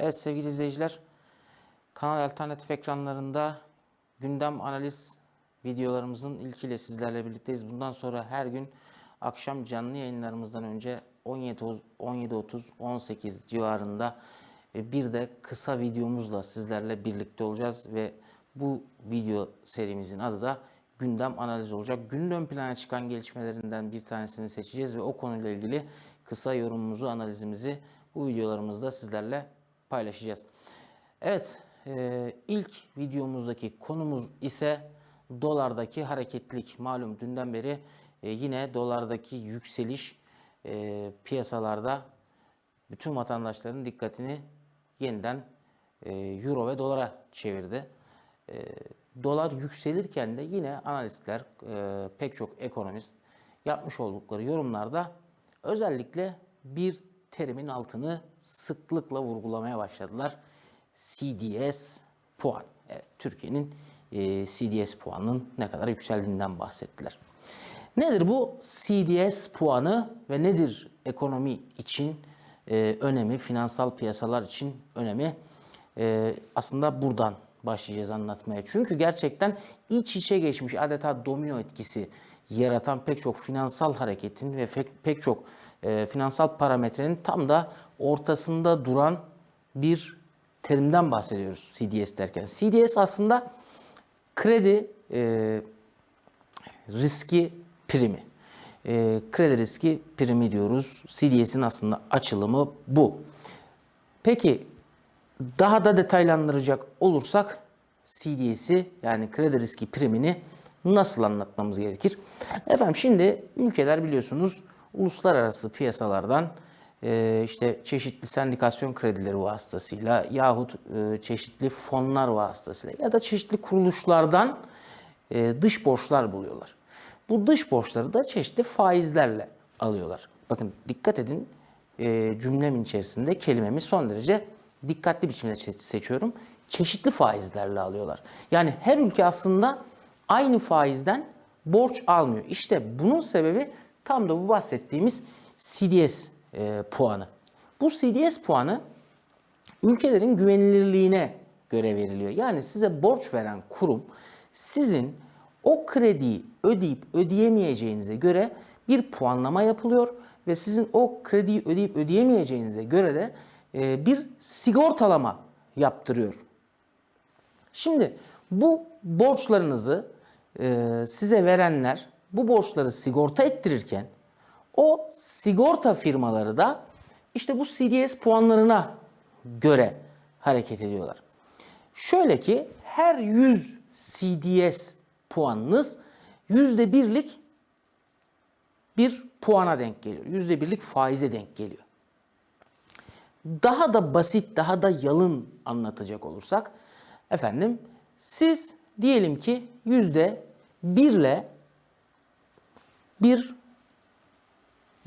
Evet sevgili izleyiciler, Kanal Alternatif ekranlarında gündem analiz videolarımızın ilkiyle sizlerle birlikteyiz. Bundan sonra her gün akşam canlı yayınlarımızdan önce 17 17.30 18 civarında e, bir de kısa videomuzla sizlerle birlikte olacağız ve bu video serimizin adı da gündem analiz olacak. Günün ön plana çıkan gelişmelerinden bir tanesini seçeceğiz ve o konuyla ilgili kısa yorumumuzu, analizimizi bu videolarımızda sizlerle paylaşacağız. Evet, e, ilk videomuzdaki konumuz ise dolardaki hareketlilik. Malum dünden beri e, yine dolardaki yükseliş e, piyasalarda bütün vatandaşların dikkatini yeniden euro ve dolara çevirdi. Dolar yükselirken de yine analistler, pek çok ekonomist yapmış oldukları yorumlarda özellikle bir terimin altını sıklıkla vurgulamaya başladılar. CDS puan. Evet, Türkiye'nin e, CDS puanının ne kadar yükseldiğinden bahsettiler. Nedir bu CDS puanı ve nedir ekonomi için e, önemi, finansal piyasalar için önemi? E, aslında buradan başlayacağız anlatmaya. Çünkü gerçekten iç içe geçmiş adeta domino etkisi yaratan pek çok finansal hareketin ve pek, pek çok e, finansal parametrenin tam da ortasında duran bir terimden bahsediyoruz CDS derken. CDS aslında kredi e, riski primi. E, kredi riski primi diyoruz. CDS'in aslında açılımı bu. Peki daha da detaylandıracak olursak CDS'i yani kredi riski primini nasıl anlatmamız gerekir? Efendim şimdi ülkeler biliyorsunuz uluslararası piyasalardan e, işte çeşitli sendikasyon kredileri vasıtasıyla yahut e, çeşitli fonlar vasıtasıyla ya da çeşitli kuruluşlardan e, dış borçlar buluyorlar. Bu dış borçları da çeşitli faizlerle alıyorlar. Bakın dikkat edin cümlemin içerisinde kelimemi son derece dikkatli biçimde seçiyorum. Çeşitli faizlerle alıyorlar. Yani her ülke aslında aynı faizden borç almıyor. İşte bunun sebebi tam da bu bahsettiğimiz CDS e, puanı. Bu CDS puanı ülkelerin güvenilirliğine göre veriliyor. Yani size borç veren kurum sizin o krediyi ödeyip ödeyemeyeceğinize göre bir puanlama yapılıyor ve sizin o krediyi ödeyip ödeyemeyeceğinize göre de e, bir sigortalama yaptırıyor. Şimdi bu borçlarınızı e, size verenler bu borçları sigorta ettirirken o sigorta firmaları da işte bu CDS puanlarına göre hareket ediyorlar. Şöyle ki her 100 CDS puanınız %1'lik bir puana denk geliyor. %1'lik faize denk geliyor. Daha da basit, daha da yalın anlatacak olursak efendim siz diyelim ki yüzde birle bir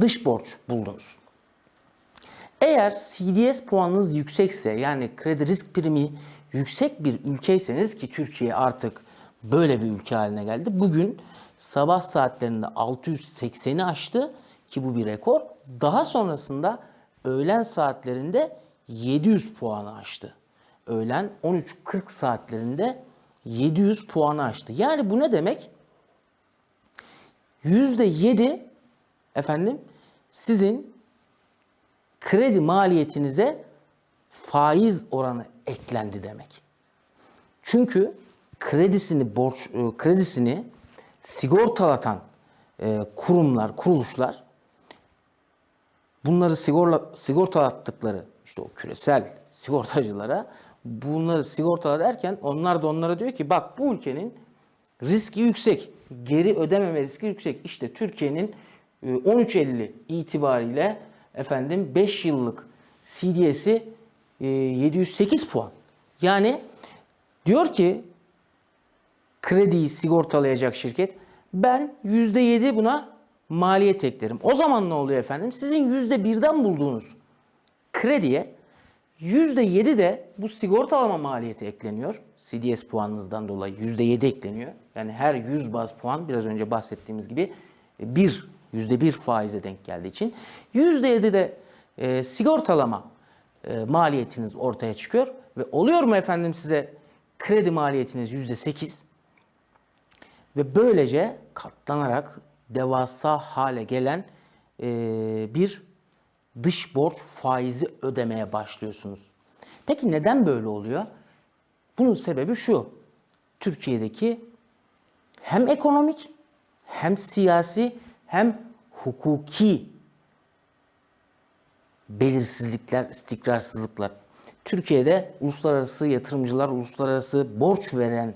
dış borç buldunuz. Eğer CDS puanınız yüksekse yani kredi risk primi yüksek bir ülkeyseniz ki Türkiye artık böyle bir ülke haline geldi. Bugün sabah saatlerinde 680'i aştı ki bu bir rekor. Daha sonrasında öğlen saatlerinde 700 puanı aştı. Öğlen 13.40 saatlerinde 700 puanı aştı. Yani bu ne demek? %7 efendim sizin kredi maliyetinize faiz oranı eklendi demek. Çünkü kredisini borç e, kredisini sigortalatan e, kurumlar, kuruluşlar bunları sigorla, sigortalattıkları işte o küresel sigortacılara bunları sigortala derken onlar da onlara diyor ki bak bu ülkenin riski yüksek. Geri ödememe riski yüksek. İşte Türkiye'nin 13.50 e, itibariyle efendim 5 yıllık CDS'i 708 e, puan. Yani diyor ki krediyi sigortalayacak şirket ben %7 buna maliyet eklerim. O zaman ne oluyor efendim? Sizin %1'den bulduğunuz krediye %7 de bu sigortalama maliyeti ekleniyor. CDS puanınızdan dolayı %7 ekleniyor. Yani her 100 baz puan biraz önce bahsettiğimiz gibi bir %1 faize denk geldiği için %7 de e, sigortalama e, maliyetiniz ortaya çıkıyor. Ve oluyor mu efendim size kredi maliyetiniz yüzde sekiz? Ve böylece katlanarak devasa hale gelen e, bir dış borç faizi ödemeye başlıyorsunuz. Peki neden böyle oluyor? Bunun sebebi şu. Türkiye'deki hem ekonomik hem siyasi hem hukuki belirsizlikler, istikrarsızlıklar. Türkiye'de uluslararası yatırımcılar, uluslararası borç veren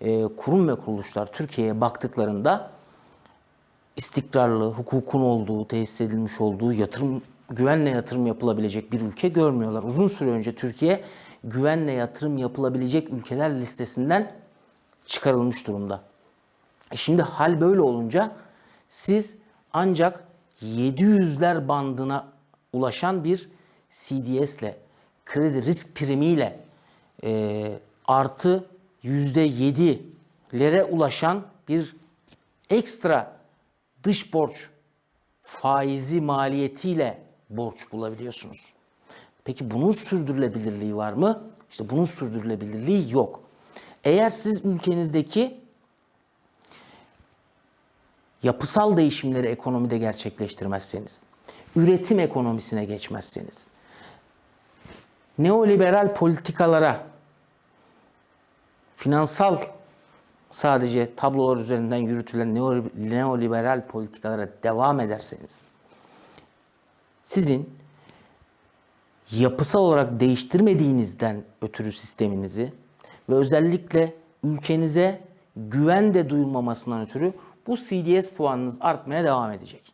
e, kurum ve kuruluşlar Türkiye'ye baktıklarında istikrarlı, hukukun olduğu, tesis edilmiş olduğu, yatırım güvenle yatırım yapılabilecek bir ülke görmüyorlar. Uzun süre önce Türkiye güvenle yatırım yapılabilecek ülkeler listesinden çıkarılmış durumda. E Şimdi hal böyle olunca siz ancak 700'ler bandına ulaşan bir CDS'le, kredi risk primiyle e, artı %7'lere ulaşan bir ekstra dış borç faizi maliyetiyle borç bulabiliyorsunuz. Peki bunun sürdürülebilirliği var mı? İşte bunun sürdürülebilirliği yok. Eğer siz ülkenizdeki yapısal değişimleri ekonomide gerçekleştirmezseniz, üretim ekonomisine geçmezseniz, neoliberal politikalara, finansal sadece tablolar üzerinden yürütülen neo- neoliberal politikalara devam ederseniz, sizin yapısal olarak değiştirmediğinizden ötürü sisteminizi ve özellikle ülkenize güven de duyulmamasından ötürü bu CDS puanınız artmaya devam edecek.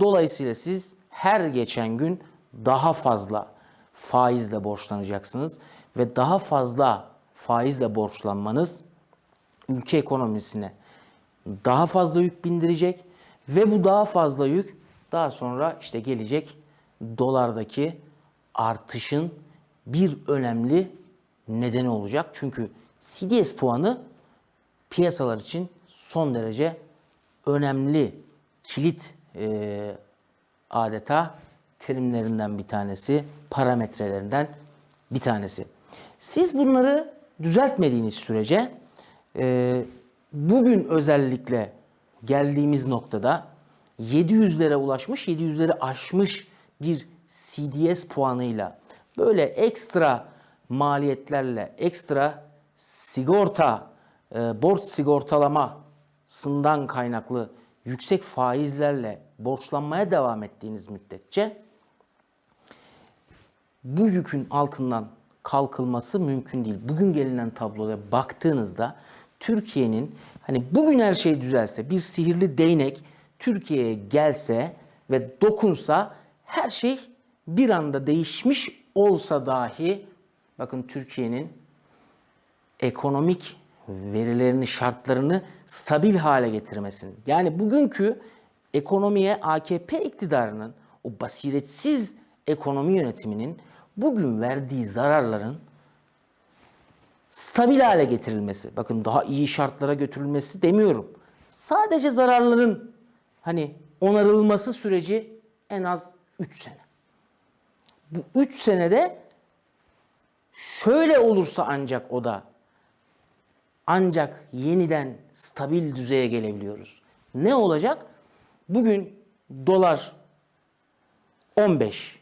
Dolayısıyla siz her geçen gün daha fazla faizle borçlanacaksınız ve daha fazla faizle borçlanmanız ülke ekonomisine daha fazla yük bindirecek ve bu daha fazla yük daha sonra işte gelecek dolardaki artışın bir önemli nedeni olacak. Çünkü CDS puanı piyasalar için son derece önemli kilit e, adeta terimlerinden bir tanesi, parametrelerinden bir tanesi. Siz bunları düzeltmediğiniz sürece e, bugün özellikle geldiğimiz noktada 700'lere ulaşmış, 700'leri aşmış bir CDS puanıyla böyle ekstra maliyetlerle, ekstra sigorta, e, borç sigortalamasından kaynaklı yüksek faizlerle borçlanmaya devam ettiğiniz müddetçe bu yükün altından kalkılması mümkün değil. Bugün gelinen tabloya baktığınızda Türkiye'nin hani bugün her şey düzelse, bir sihirli değnek Türkiye'ye gelse ve dokunsa her şey bir anda değişmiş olsa dahi bakın Türkiye'nin ekonomik verilerini, şartlarını stabil hale getirmesin. Yani bugünkü ekonomiye AKP iktidarının o basiretsiz ekonomi yönetiminin bugün verdiği zararların stabil hale getirilmesi, bakın daha iyi şartlara götürülmesi demiyorum. Sadece zararların hani onarılması süreci en az 3 sene. Bu 3 senede şöyle olursa ancak o da ancak yeniden stabil düzeye gelebiliyoruz. Ne olacak? Bugün dolar 15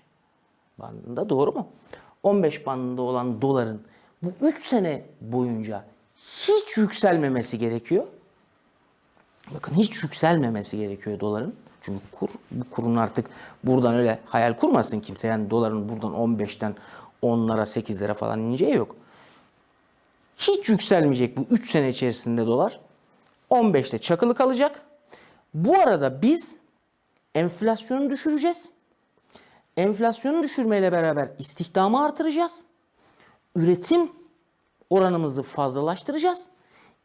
bandında doğru mu? 15 bandında olan doların bu 3 sene boyunca hiç yükselmemesi gerekiyor. Bakın hiç yükselmemesi gerekiyor doların. Çünkü kur, bu kurun artık buradan öyle hayal kurmasın kimse. Yani doların buradan 15'ten 10'lara 8'lere falan ineceği yok. Hiç yükselmeyecek bu 3 sene içerisinde dolar. 15'te çakılı kalacak. Bu arada biz enflasyonu düşüreceğiz. Enflasyonu düşürmeyle beraber istihdamı artıracağız. Üretim oranımızı fazlalaştıracağız.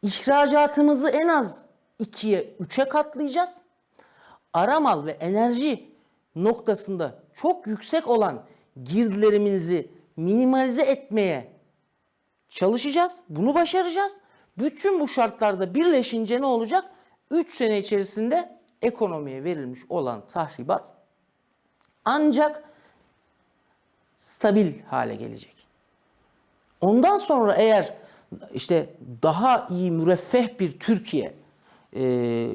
İhracatımızı en az 2'ye 3'e katlayacağız. Aramal ve enerji noktasında çok yüksek olan girdilerimizi minimalize etmeye çalışacağız. Bunu başaracağız. Bütün bu şartlarda birleşince ne olacak? 3 sene içerisinde ekonomiye verilmiş olan tahribat ancak stabil hale gelecek. Ondan sonra eğer işte daha iyi müreffeh bir Türkiye e,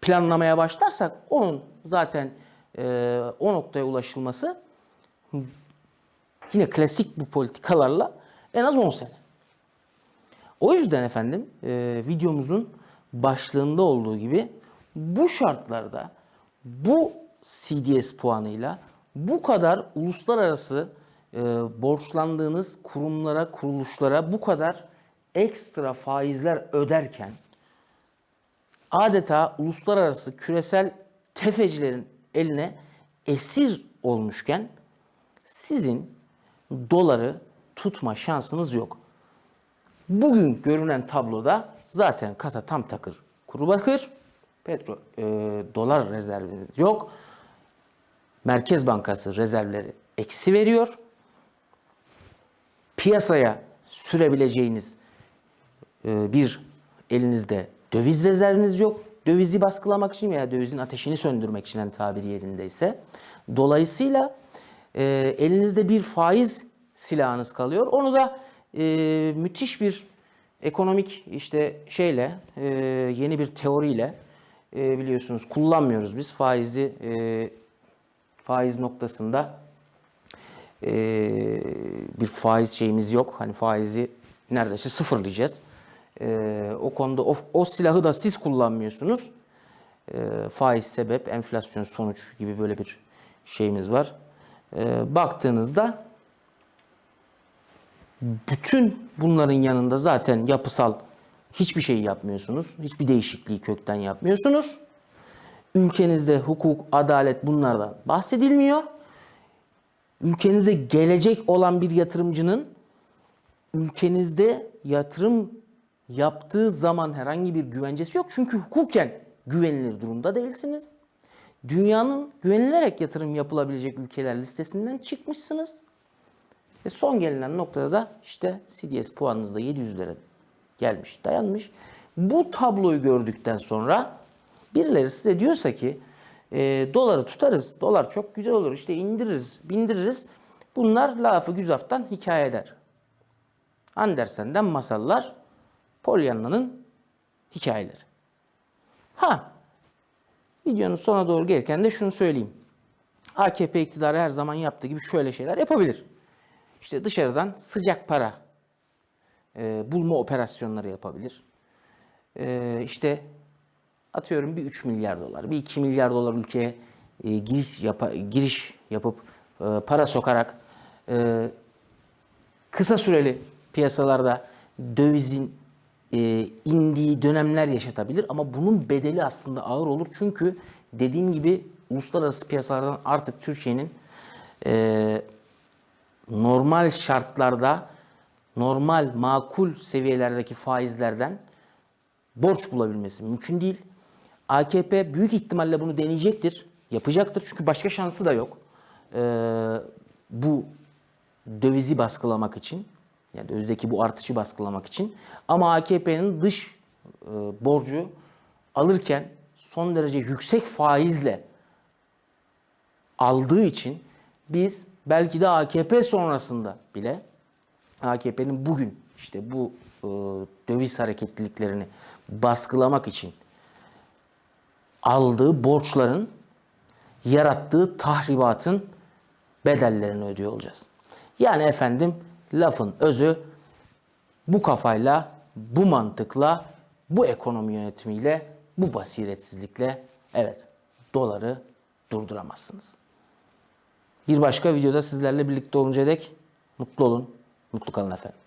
planlamaya başlarsak onun zaten e, o noktaya ulaşılması yine klasik bu politikalarla en az 10 sene. O yüzden efendim e, videomuzun başlığında olduğu gibi bu şartlarda bu CDS puanıyla bu kadar uluslararası e, borçlandığınız kurumlara, kuruluşlara bu kadar ekstra faizler öderken adeta uluslararası küresel tefecilerin eline esir olmuşken sizin doları tutma şansınız yok. Bugün görünen tabloda zaten kasa tam takır kuru bakır. Petro, e, dolar rezerviniz yok. Merkez Bankası rezervleri eksi veriyor. Piyasaya sürebileceğiniz e, bir elinizde döviz rezerviniz yok. Dövizi baskılamak için veya dövizin ateşini söndürmek için en tabiri yerindeyse. Dolayısıyla e, elinizde bir faiz silahınız kalıyor. Onu da e, müthiş bir ekonomik işte şeyle e, yeni bir teoriyle e, biliyorsunuz kullanmıyoruz biz faizi e, faiz noktasında e, bir faiz şeyimiz yok. Hani faizi neredeyse sıfırlayacağız. E, o konuda o, o silahı da siz kullanmıyorsunuz. E, faiz sebep, enflasyon sonuç gibi böyle bir şeyimiz var. E, baktığınızda bütün bunların yanında zaten yapısal hiçbir şey yapmıyorsunuz. Hiçbir değişikliği kökten yapmıyorsunuz. Ülkenizde hukuk, adalet bunlardan bahsedilmiyor. Ülkenize gelecek olan bir yatırımcının ülkenizde yatırım yaptığı zaman herhangi bir güvencesi yok. Çünkü hukuken güvenilir durumda değilsiniz. Dünyanın güvenilerek yatırım yapılabilecek ülkeler listesinden çıkmışsınız. Ve son gelinen noktada da işte CDS puanınız da 700'lere gelmiş, dayanmış. Bu tabloyu gördükten sonra birileri size diyorsa ki e, doları tutarız, dolar çok güzel olur, işte indiririz, bindiririz. Bunlar lafı güzaftan hikayeler. Andersen'den masallar, Pollyanna'nın hikayeleri. Ha, videonun sona doğru gelirken de şunu söyleyeyim. AKP iktidarı her zaman yaptığı gibi şöyle şeyler yapabilir. İşte dışarıdan sıcak para e, bulma operasyonları yapabilir. E, işte atıyorum bir 3 milyar dolar, bir 2 milyar dolar ülkeye e, giriş, yapa, giriş yapıp e, para sokarak e, kısa süreli piyasalarda dövizin e, indiği dönemler yaşatabilir ama bunun bedeli aslında ağır olur. Çünkü dediğim gibi uluslararası piyasalardan artık Türkiye'nin e, normal şartlarda normal makul seviyelerdeki faizlerden borç bulabilmesi mümkün değil. AKP büyük ihtimalle bunu deneyecektir, yapacaktır çünkü başka şansı da yok. Ee, bu dövizi baskılamak için, yani dövizdeki bu artışı baskılamak için. Ama AKP'nin dış e, borcu alırken son derece yüksek faizle aldığı için biz belki de AKP sonrasında bile AKP'nin bugün işte bu e, döviz hareketliliklerini baskılamak için aldığı borçların yarattığı tahribatın bedellerini ödüyor olacağız. Yani efendim lafın özü bu kafayla, bu mantıkla, bu ekonomi yönetimiyle, bu basiretsizlikle evet doları durduramazsınız. Bir başka videoda sizlerle birlikte olunca dek mutlu olun, mutlu kalın efendim.